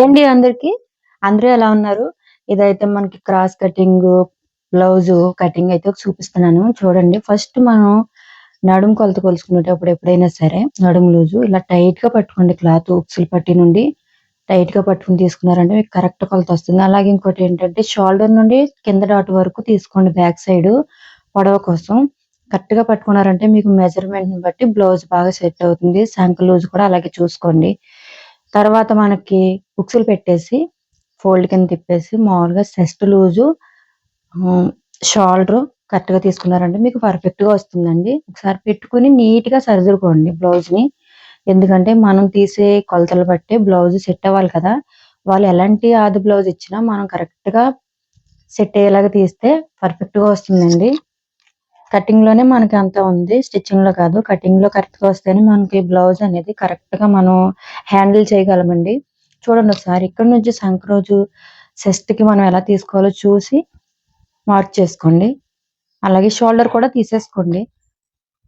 ఏంటి అందరికి? అందరూ ఎలా ఉన్నారు? ఇదైతే మనకి క్రాస్ కటింగ్ బ్లౌజ్ కటింగ్ అయితే చూపిస్తున్నాను. చూడండి ఫస్ట్ మనం నడుము కొలత కొలుసుకునేటప్పుడు ఎప్పుడైనా సరే నడుము లూజు ఇలా టైట్గా పట్టుకోండి క్లాత్ ఉక్సులు పట్టి నుండి. టైట్గా పట్టుకుని తీసుకున్నారంటే మీకు కరెక్ట్ కొలత వస్తుంది. అలాగే ఇంకోటి ఏంటంటే షోల్డర్ నుండి కింద డాట్ వరకు తీసుకోండి బ్యాక్ సైడ్ పొడవ కోసం. కరెక్ట్గా పట్టుకున్నారంటే మీకు మెజర్మెంట్ని బట్టి బ్లౌజ్ బాగా సెట్ అవుతుంది. సంక లూజ్ కూడా అలాగే చూసుకోండి. తర్వాత మనకి బుక్స్లు పెట్టేసి ఫోల్డ్ కింద తిప్పేసి మామూలుగా చెస్ట్ లూజు షోల్డర్ కరెక్ట్గా తీసుకున్నారంటే మీకు పర్ఫెక్ట్గా వస్తుందండి. ఒకసారి పెట్టుకుని నీట్గా సరిదుకోండి బ్లౌజ్ని. ఎందుకంటే మనం తీసే కొలతలు బట్టి బ్లౌజ్ సెట్ అవ్వాలి కదా. వాళ్ళు ఎలాంటి ఆది బ్లౌజ్ ఇచ్చినా మనం కరెక్ట్గా సెట్ అయ్యేలాగా తీస్తే పర్ఫెక్ట్గా వస్తుందండి. కటింగ్లోనే మనకి అంత ఉంది. స్టిచ్చింగ్లో కాదు. కటింగ్లో కరెక్ట్గా వస్తేనే మనకి బ్లౌజ్ అనేది కరెక్ట్గా మనం హ్యాండిల్ చేయగలమండి. చూడండి ఒకసారి. ఇక్కడ నుంచి సంక్రోజు రోజు కి మనం ఎలా తీసుకోవాలో చూసి మార్క్ చేసుకోండి. అలాగే షోల్డర్ కూడా తీసేసుకోండి.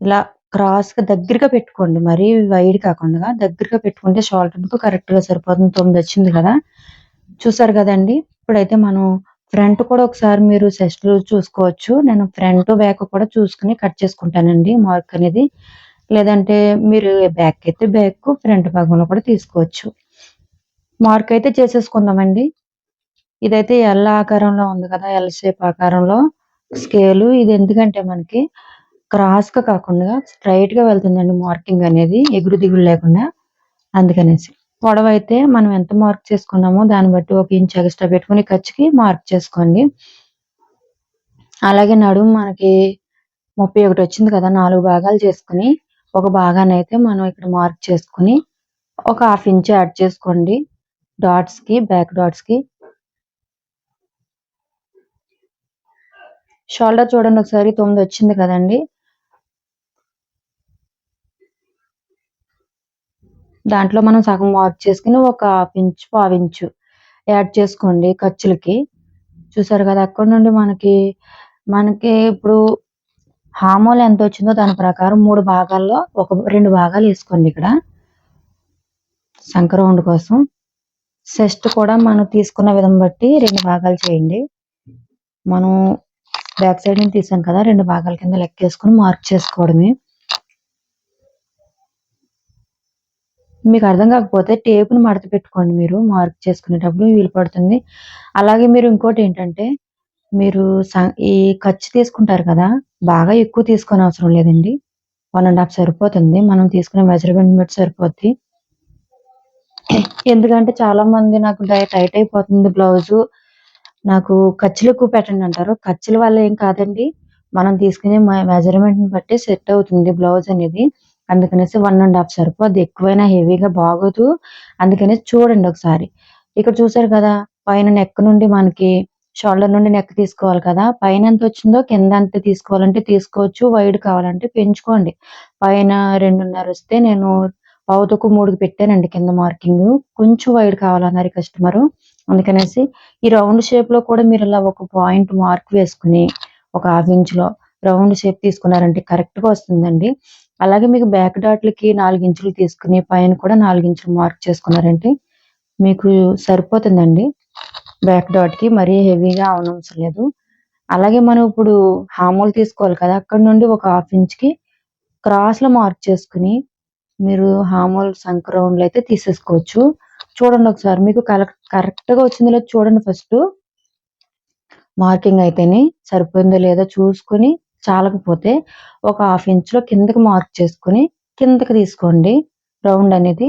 ఇలా క్రాస్గా దగ్గరగా పెట్టుకోండి. మరీ వైడ్ కాకుండా దగ్గరగా పెట్టుకుంటే షోల్డర్కు కరెక్ట్గా సరిపోతుంది. తొమ్మిది వచ్చింది కదా. చూసారు కదండి. ఇప్పుడైతే మనం ఫ్రంట్ కూడా ఒకసారి మీరు సెస్ట్లు చూసుకోవచ్చు. నేను ఫ్రంట్ బ్యాక్ కూడా చూసుకుని కట్ చేసుకుంటానండి మార్క్ అనేది. లేదంటే మీరు బ్యాక్ అయితే బ్యాక్ ఫ్రంట్ భాగంలో కూడా తీసుకోవచ్చు. మార్క్ అయితే చేసేసుకుందామండి. ఇదైతే ఎల్ ఆకారంలో ఉంది కదా ఎల్ షేప్ ఆకారంలో. స్కేలు ఇది ఎందుకంటే మనకి క్రాస్గా కాకుండా స్ట్రైట్గా వెళ్తుందండి మార్కింగ్ అనేది ఎగురు దిగులు లేకుండా. అందుకనేసి. పొడవు అయితే మనం ఎంత మార్క్ చేసుకున్నామో దాన్ని బట్టి ఒక ఇంచ్ ఎక్స్ట్రా పెట్టుకుని ఖర్చుకి మార్క్ చేసుకోండి. అలాగే నడుము మనకి ముప్పై ఒకటి వచ్చింది కదా నాలుగు భాగాలు చేసుకుని ఒక భాగాన్ని అయితే మనం ఇక్కడ మార్క్ చేసుకుని ఒక హాఫ్ ఇంచ్ యాడ్ చేసుకోండి. డాట్స్కి బ్యాక్ డాట్స్కి. షోల్డర్ చూడండి ఒకసారి తొమ్మిది వచ్చింది కదండి. దాంట్లో మనం సగం మార్క్ చేసుకుని ఒక హాఫ్ ఇంచ్ పావు ఇంచు యాడ్ చేసుకోండి ఖర్చులకి. చూసారు కదా అక్కడ నుండి మనకి మనకి ఇప్పుడు హామోలు ఎంత వచ్చిందో దాని ప్రకారం మూడు భాగాల్లో ఒక రెండు భాగాలు వేసుకోండి ఇక్కడ. సంక్రౌండ్ కోసం. సెస్ట్ కూడా మనం తీసుకున్న విధం బట్టి రెండు భాగాలు చేయండి. మనం బ్యాక్ సైడ్ నుంచి తీసాం కదా రెండు భాగాల కింద లెక్కేసుకుని మార్క్ చేసుకోవడమే. మీకు అర్థం కాకపోతే టేపుని మడత పెట్టుకోండి మీరు మార్క్ చేసుకునేటప్పుడు వీలు పడుతుంది. అలాగే మీరు ఇంకోటి ఏంటంటే మీరు ఈ ఖర్చు తీసుకుంటారు కదా బాగా ఎక్కువ తీసుకొని అవసరం లేదండి. వన్ అండ్ హాఫ్ సరిపోతుంది. మనం తీసుకునే మెజర్మెంట్ బట్టి సరిపోద్ది. ఎందుకంటే చాలా మంది నాకు టైట్ అయిపోతుంది బ్లౌజు. నాకు ఖర్చులు ఎక్కువ పెట్టండి అంటారు. ఖర్చుల వల్ల ఏం కాదండి. మనం తీసుకునే మెజర్మెంట్ని బట్టి సెట్ అవుతుంది బ్లౌజ్ అనేది. అందుకనేసి వన్ అండ్ హాఫ్ సరిపోద్ది ఎక్కువైనా హెవీగా బాగోదు. అందుకనేసి చూడండి ఒకసారి. ఇక్కడ చూసారు కదా పైన నెక్ నుండి మనకి షోల్డర్ నుండి నెక్ తీసుకోవాలి కదా. పైన ఎంత వచ్చిందో కింద ఎంత తీసుకోవాలంటే తీసుకోవచ్చు. వైడ్ కావాలంటే పెంచుకోండి. పైన రెండున్నర వస్తే నేను పావుతకు మూడుకి పెట్టానండి కింద మార్కింగ్ కొంచెం వైడ్ కావాలన్నారు కస్టమర్ అందుకనేసి ఈ రౌండ్ షేప్లో కూడా మీరు ఇలా ఒక పాయింట్ మార్క్ వేసుకుని ఒక హాఫ్ ఇంచ్లో రౌండ్ షేప్ తీసుకున్నారంటే కరెక్ట్గా వస్తుందండి. అలాగే మీకు బ్యాక్ డాట్లకి నాలుగు ఇంచులు తీసుకుని పైన కూడా నాలుగు ఇంచులు మార్క్ చేసుకున్నారంటే మీకు సరిపోతుందండి. బ్యాక్ డాట్కి మరీ హెవీగా అవనవసరం లేదు. అలాగే మనం ఇప్పుడు హామూలు తీసుకోవాలి కదా అక్కడ నుండి ఒక హాఫ్ ఇంచ్కి కి క్రాస్లో మార్క్ చేసుకుని మీరు హామూల్ సంక రౌండ్లు అయితే తీసేసుకోవచ్చు. చూడండి ఒకసారి మీకు కరెక్ట్గా వచ్చిందో లేదో చూడండి ఫస్ట్. మార్కింగ్ అయితేనే సరిపోయిందో లేదో చూసుకుని చాలకపోతే ఒక హాఫ్ ఇంచ్లో కిందకి మార్క్ చేసుకుని కిందకి తీసుకోండి. రౌండ్ అనేది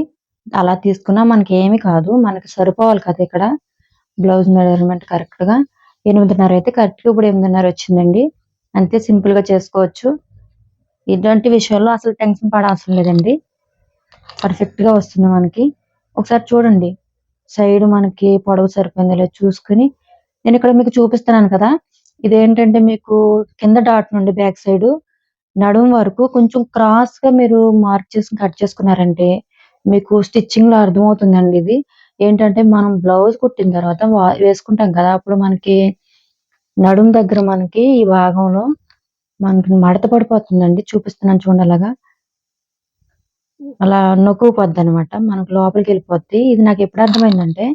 అలా తీసుకున్నా మనకి ఏమి కాదు. మనకి సరిపోవాలి కదా ఇక్కడ. బ్లౌజ్ మెజర్మెంట్ కరెక్ట్గా. ఎనిమిదిన్నర అయితే కరెక్ట్గా ఇప్పుడు ఎనిమిదిన్నర వచ్చిందండి. అంతే సింపుల్గా చేసుకోవచ్చు. ఇటువంటి విషయాల్లో అసలు టెన్షన్ పడాల్సిన లేదండి. పర్ఫెక్ట్గా వస్తుంది మనకి. ఒకసారి చూడండి. సైడ్ మనకి పొడవు సరిపోయిందో చూసుకుని నేను ఇక్కడ మీకు చూపిస్తున్నాను కదా. ఇదేంటంటే మీకు కింద డాట్ నుండి బ్యాక్ సైడ్ నడుము వరకు కొంచెం క్రాస్గా మీరు మార్క్ చేసి కట్ చేసుకున్నారంటే మీకు స్టిచ్చింగ్లో అర్థమవుతుందండి ఇది. ఏంటంటే మనం బ్లౌజ్ కుట్టిన తర్వాత వేసుకుంటాం కదా. అప్పుడు మనకి నడుము దగ్గర మనకి ఈ భాగంలో మనకి మడత పడిపోతుందండి. చూపిస్తున్నాను చూడండి అలాగా అలా నొక్కుపోద్ది అనమాట మనకు లోపలికి వెళ్ళిపోద్ది. ఇది నాకు ఎప్పుడు అర్థమైందంటే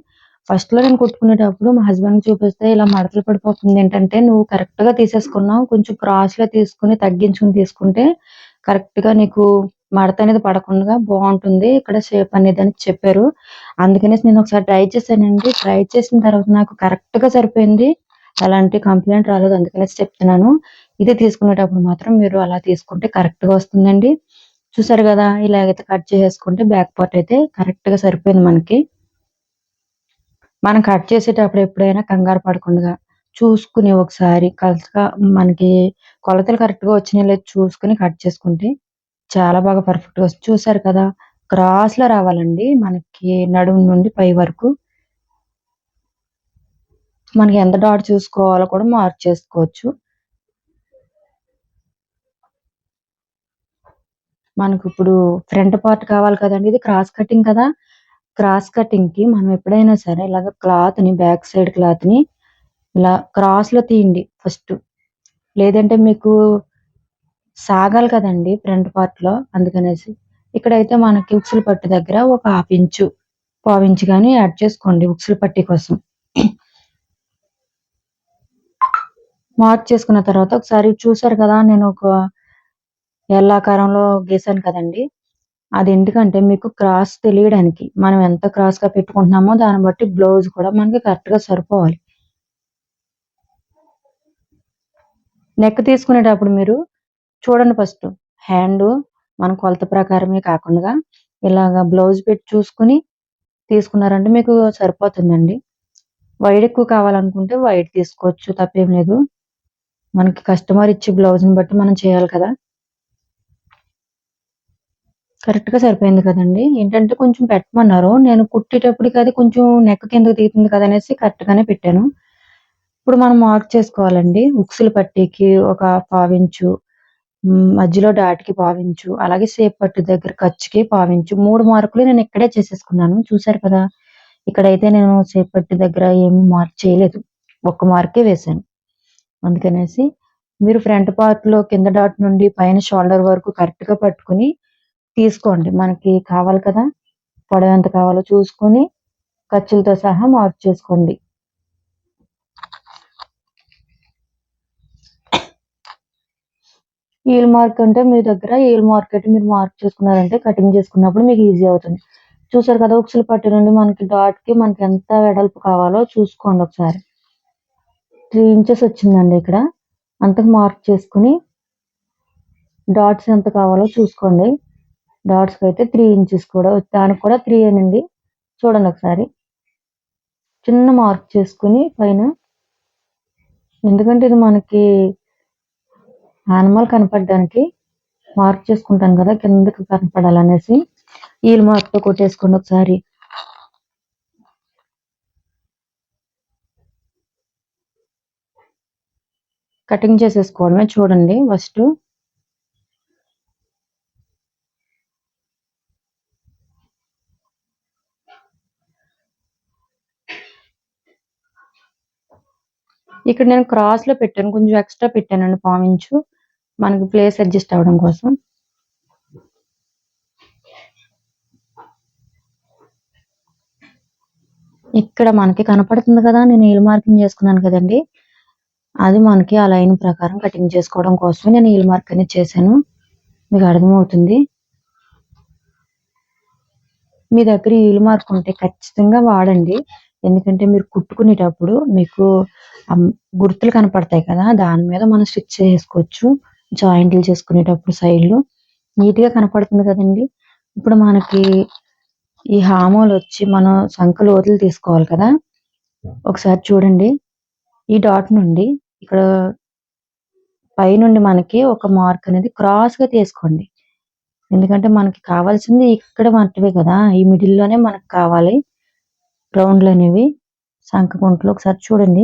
ఫస్ట్లో నేను కుట్టుకునేటప్పుడు మా హస్బెండ్ చూపిస్తే ఇలా మడతలు పడిపోతుంది. ఏంటంటే నువ్వు కరెక్ట్గా తీసేసుకున్నావు. కొంచెం క్రాస్గా తీసుకుని తగ్గించుకుని తీసుకుంటే కరెక్ట్గా నీకు మడత అనేది పడకుండా బాగుంటుంది. ఇక్కడ షేప్ అనేది అని చెప్పారు. అందుకనేసి నేను ఒకసారి ట్రై చేశానండి. ట్రై చేసిన తర్వాత నాకు కరెక్ట్గా సరిపోయింది. అలాంటి కంప్లైంట్ రాలేదు. అందుకనేసి చెప్తున్నాను. ఇది తీసుకునేటప్పుడు మాత్రం మీరు అలా తీసుకుంటే కరెక్ట్గా వస్తుందండి. చూసారు కదా ఇలాగైతే కట్ చేసేసుకుంటే బ్యాక్ పార్ట్ అయితే కరెక్ట్గా సరిపోయింది మనకి. మనం కట్ చేసేటప్పుడు ఎప్పుడైనా కంగారు పడకుండా చూసుకుని ఒకసారి కరెక్ట్గా మనకి కొలతలు కరెక్ట్గా లేదు చూసుకుని కట్ చేసుకుంటే చాలా బాగా పర్ఫెక్ట్గా వస్తుంది. చూసారు కదా క్రాస్లో రావాలండి. మనకి నడుము నుండి పై వరకు మనకి ఎంత డాట్ చూసుకోవాలో కూడా మార్క్ చేసుకోవచ్చు. మనకు ఇప్పుడు ఫ్రంట్ పార్ట్ కావాలి కదండి. ఇది క్రాస్ కటింగ్ కదా. క్రాస్ కటింగ్కి మనం ఎప్పుడైనా సరే ఇలాగ క్లాత్ని బ్యాక్ సైడ్ క్లాత్ని ఇలా క్రాస్లో తీయండి ఫస్ట్. లేదంటే మీకు సాగాలి కదండి ఫ్రంట్ పార్ట్లో అందుకనేసి. ఇక్కడైతే మనకి ఉక్సుల పట్టు దగ్గర ఒక హాఫ్ ఇంచు పావు ఇంచు కానీ యాడ్ చేసుకోండి ఉక్సుల పట్టి కోసం. మార్క్ చేసుకున్న తర్వాత ఒకసారి చూసారు కదా నేను ఒక ఎల్లాకారంలో గీసాను కదండి. అది ఎందుకంటే మీకు క్రాస్ తెలియడానికి మనం ఎంత క్రాస్గా పెట్టుకుంటున్నామో దాన్ని బట్టి బ్లౌజ్ కూడా మనకి కరెక్ట్గా సరిపోవాలి. నెక్ తీసుకునేటప్పుడు మీరు చూడండి ఫస్ట్ హ్యాండ్ మన కొలత ప్రకారమే కాకుండా ఇలాగ బ్లౌజ్ పెట్టి చూసుకుని తీసుకున్నారంటే మీకు సరిపోతుందండి. వైడ్ ఎక్కువ కావాలనుకుంటే వైడ్ తీసుకోవచ్చు తప్పేం లేదు. మనకి కస్టమర్ ఇచ్చే బ్లౌజ్ని బట్టి మనం చేయాలి కదా. కరెక్ట్గా సరిపోయింది కదండి. ఏంటంటే కొంచెం పెట్టమన్నారు. నేను కుట్టేటప్పటికి అది కొంచెం నెక్ కిందకి దిగుతుంది కదా అనేసి కరెక్ట్ గానే పెట్టాను. ఇప్పుడు మనం మార్క్ చేసుకోవాలండి. ఉక్సులు పట్టీకి ఒక పావించు ఉమ్, మధ్యలో డాట్కి పావించు అలాగే సేప్ పట్టు దగ్గర ఖర్చుకి పావించు మూడు మార్కులు నేను ఇక్కడే చేసేసుకున్నాను. చూసారు కదా? ఇక్కడైతే నేను సేప్ పట్టు దగ్గర ఏమి మార్క్ చేయలేదు. ఒక్క మార్కే వేశాను. అందుకనేసి మీరు ఫ్రంట్ పార్ట్లో కింద డాట్ నుండి పైన షోల్డర్ వరకు కరెక్ట్గా పట్టుకుని తీసుకోండి. మనకి కావాలి కదా? పొడవు ఎంత కావాలో చూసుకొని ఖర్చులతో సహా మార్క్ చేసుకోండి. ఈల్ మార్క్ అంటే మీ దగ్గర ఈల్ మార్కెట్ మీరు మార్క్ చేసుకున్నారంటే కటింగ్ చేసుకున్నప్పుడు మీకు ఈజీ అవుతుంది. చూసారు కదా ఉక్సులు పట్టి నుండి మనకి డాట్కి మనకి ఎంత వెడల్పు కావాలో చూసుకోండి ఒకసారి. త్రీ ఇంచెస్ వచ్చిందండి ఇక్కడ. అంతకు మార్క్ చేసుకుని డాట్స్ ఎంత కావాలో చూసుకోండి. డాట్స్కి అయితే త్రీ ఇంచెస్ కూడా దానికి కూడా త్రీ అనండి. చూడండి ఒకసారి. చిన్న మార్క్ చేసుకుని పైన. ఎందుకంటే ఇది మనకి యానిమల్ కనపడడానికి మార్క్ చేసుకుంటాను కదా కిందకి కనపడాలనేసి. ఈల్ మార్క్తో కొట్టేసుకోండి ఒకసారి. కటింగ్ చేసేసుకోవడమే చూడండి ఫస్ట్ ఇక్కడ నేను క్రాస్లో పెట్టాను. కొంచెం ఎక్స్ట్రా పెట్టానండి పావించు మనకి ప్లేస్ అడ్జస్ట్ అవ్వడం కోసం. ఇక్కడ మనకి కనపడుతుంది కదా నేను ఈల్ మార్కింగ్ చేసుకున్నాను కదండి. అది మనకి ఆ లైన్ ప్రకారం కటింగ్ చేసుకోవడం కోసం నేను ఈల్ మార్క్ అనేది చేశాను. మీకు అర్థమవుతుంది. మీ దగ్గర ఈల్ మార్క్ ఉంటే ఖచ్చితంగా వాడండి. ఎందుకంటే మీరు కుట్టుకునేటప్పుడు మీకు గుర్తులు కనపడతాయి కదా దాని మీద మనం స్టిచ్ చేసుకోవచ్చు. జాయింట్లు చేసుకునేటప్పుడు సైడ్లు. నీట్గా కనపడుతుంది కదండి. ఇప్పుడు మనకి ఈ హామోలు వచ్చి మనం సంఖ లోతులు తీసుకోవాలి కదా. ఒకసారి చూడండి. ఈ డాట్ నుండి ఇక్కడ పైనుండి మనకి ఒక మార్క్ అనేది క్రాస్గా తీసుకోండి. ఎందుకంటే మనకి కావాల్సింది ఇక్కడ మట్టువే కదా. ఈ మిడిల్లోనే మనకు కావాలి. రౌండ్లు అనేవి సంఖ ఒకసారి చూడండి.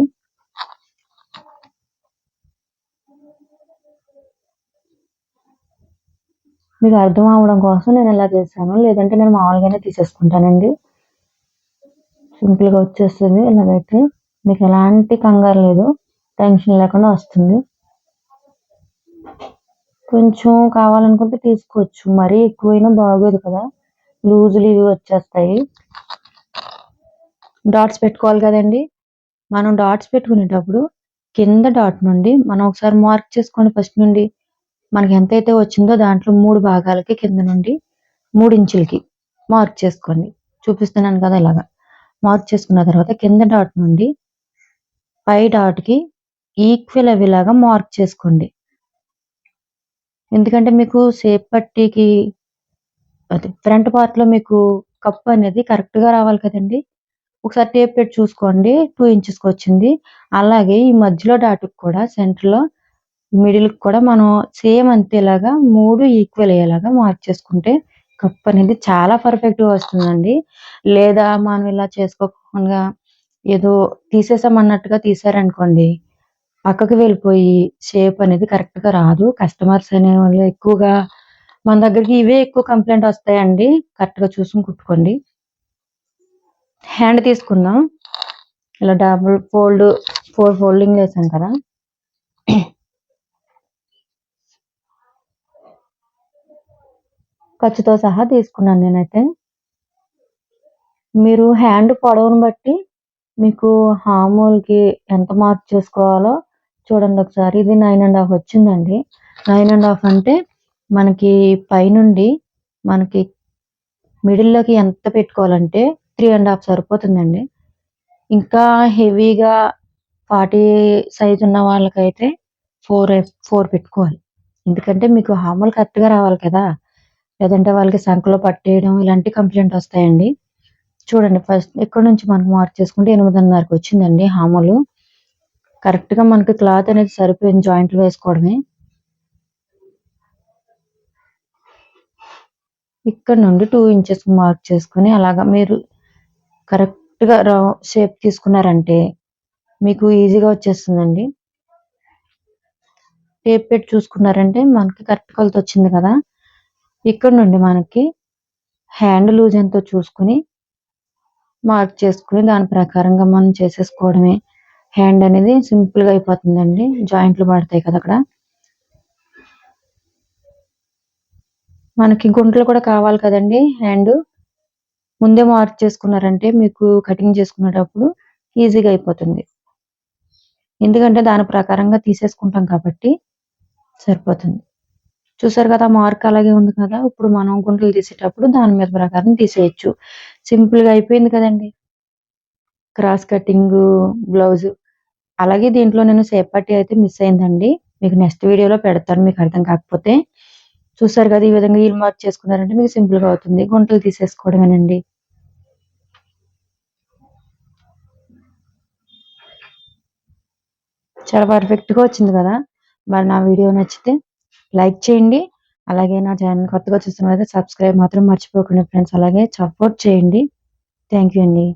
మీకు అర్థం అవడం కోసం నేను ఇలా చేశాను. లేదంటే నేను మామూలుగానే తీసేసుకుంటానండి. సింపుల్గా వచ్చేస్తుంది. ఇలాగైతే మీకు ఎలాంటి కంగారు లేదు టెన్షన్ లేకుండా వస్తుంది. కొంచెం కావాలనుకుంటే తీసుకోవచ్చు. మరీ ఎక్కువైనా బాగోదు కదా. లూజులు ఇవి వచ్చేస్తాయి. డాట్స్ పెట్టుకోవాలి కదండి. మనం డాట్స్ పెట్టుకునేటప్పుడు కింద డాట్ నుండి మనం ఒకసారి మార్క్ చేసుకోండి ఫస్ట్ నుండి. మనకి ఎంతైతే వచ్చిందో దాంట్లో మూడు భాగాలకి కింద నుండి మూడు ఇంచులకి మార్క్ చేసుకోండి. చూపిస్తున్నాను కదా ఇలాగా. మార్క్ చేసుకున్న తర్వాత కింద డాట్ నుండి పై డాట్కి ఈక్వల్ అయ్యేలాగా మార్క్ చేసుకోండి. ఎందుకంటే మీకు సేప్ పట్టీకి అది ఫ్రంట్ పార్ట్లో మీకు కప్ అనేది కరెక్ట్గా రావాలి కదండి. ఒకసారి టేప్ పెట్టి చూసుకోండి. టూ ఇంచెస్ వచ్చింది. అలాగే ఈ మధ్యలో డాటుకు కూడా సెంటర్లో మిడిల్ కూడా మనం సేమ్ అంతేలాగా మూడు ఈక్వల్ అయ్యేలాగా మార్క్ చేసుకుంటే కప్ అనేది చాలా పర్ఫెక్ట్గా వస్తుందండి. లేదా మనం ఇలా చేసుకోకుండా ఏదో తీసేసామన్నట్టుగా తీసారనుకోండి పక్కకు వెళ్ళిపోయి షేప్ అనేది కరెక్ట్గా రాదు. కస్టమర్స్ అనేవాళ్ళు ఎక్కువగా మన దగ్గరికి ఇవే ఎక్కువ కంప్లైంట్ వస్తాయండి. కరెక్ట్గా చూసుకుని కుట్టుకోండి. హ్యాండ్ తీసుకుందాం. ఇలా డబుల్ ఫోల్డ్ ఫోర్ ఫోల్డింగ్ వేసాం కదా. ఖర్చుతో సహా తీసుకున్నాను నేనైతే. మీరు హ్యాండ్ పొడవును బట్టి మీకు హామూల్కి ఎంత మార్క్ చేసుకోవాలో చూడండి ఒకసారి. ఇది నైన్ అండ్ హాఫ్ వచ్చిందండి. నైన్ అండ్ హాఫ్ అంటే మనకి పైనుండి మనకి మిడిల్లోకి ఎంత పెట్టుకోవాలంటే త్రీ అండ్ హాఫ్ సరిపోతుందండి. ఇంకా హెవీగా ఫార్టీ సైజ్ ఉన్న వాళ్ళకైతే ఫోర్ ఫోర్ పెట్టుకోవాలి. ఎందుకంటే మీకు హామూలు కరెక్ట్గా రావాలి కదా. లేదంటే వాళ్ళకి సంఖలో పట్టేయడం ఇలాంటి కంప్లైంట్ వస్తాయండి. చూడండి ఫస్ట్ ఇక్కడ నుంచి మనకు మార్క్ చేసుకుంటే ఎనిమిదిన్నరకు వచ్చిందండి హామూలు కరెక్ట్గా మనకి క్లాత్ అనేది సరిపోయింది జాయింట్లు వేసుకోవడమే. ఇక్కడ నుండి టూ ఇంచెస్ మార్క్ చేసుకుని అలాగా మీరు కరెక్ట్గా షేప్ తీసుకున్నారంటే మీకు ఈజీగా వచ్చేస్తుందండి. టేప్ పెట్టి చూసుకున్నారంటే మనకి కరెక్ట్ కొలత వచ్చింది కదా. ఇక్కడ నుండి మనకి హ్యాండ్ లూజ్ ఎంతో చూసుకుని మార్క్ చేసుకుని దాని ప్రకారంగా మనం చేసేసుకోవడమే. హ్యాండ్ అనేది సింపుల్గా అయిపోతుందండి. జాయింట్లు పడతాయి కదా అక్కడ. మనకి గుంటలు కూడా కావాలి కదండి హ్యాండ్. ముందే మార్క్ చేసుకున్నారంటే మీకు కటింగ్ చేసుకునేటప్పుడు ఈజీగా అయిపోతుంది. ఎందుకంటే దాని ప్రకారంగా తీసేసుకుంటాం కాబట్టి సరిపోతుంది. చూసారు కదా మార్క్ అలాగే ఉంది కదా ఇప్పుడు మనం గుంటలు తీసేటప్పుడు దాని మీద ప్రకారం తీసేయచ్చు. సింపుల్గా అయిపోయింది కదండి. క్రాస్ కటింగ్ బ్లౌజ్ అలాగే దీంట్లో నేను సేపటి అయితే మిస్ అయిందండి. మీకు నెక్స్ట్ వీడియోలో పెడతాను మీకు అర్థం కాకపోతే. చూసారు కదా ఈ విధంగా ఈ మార్క్ చేసుకున్నారంటే మీకు సింపుల్గా అవుతుంది. గుంటలు తీసేసుకోవడమేనండి. చాలా పర్ఫెక్ట్గా వచ్చింది కదా. మరి నా వీడియో నచ్చితే లైక్ చేయండి. అలాగే నా ఛానల్ కొత్తగా చూస్తున్న సబ్స్క్రైబ్ మాత్రం మర్చిపోకండి ఫ్రెండ్స్. అలాగే సపోర్ట్ చేయండి. థ్యాంక్ యూ అండి.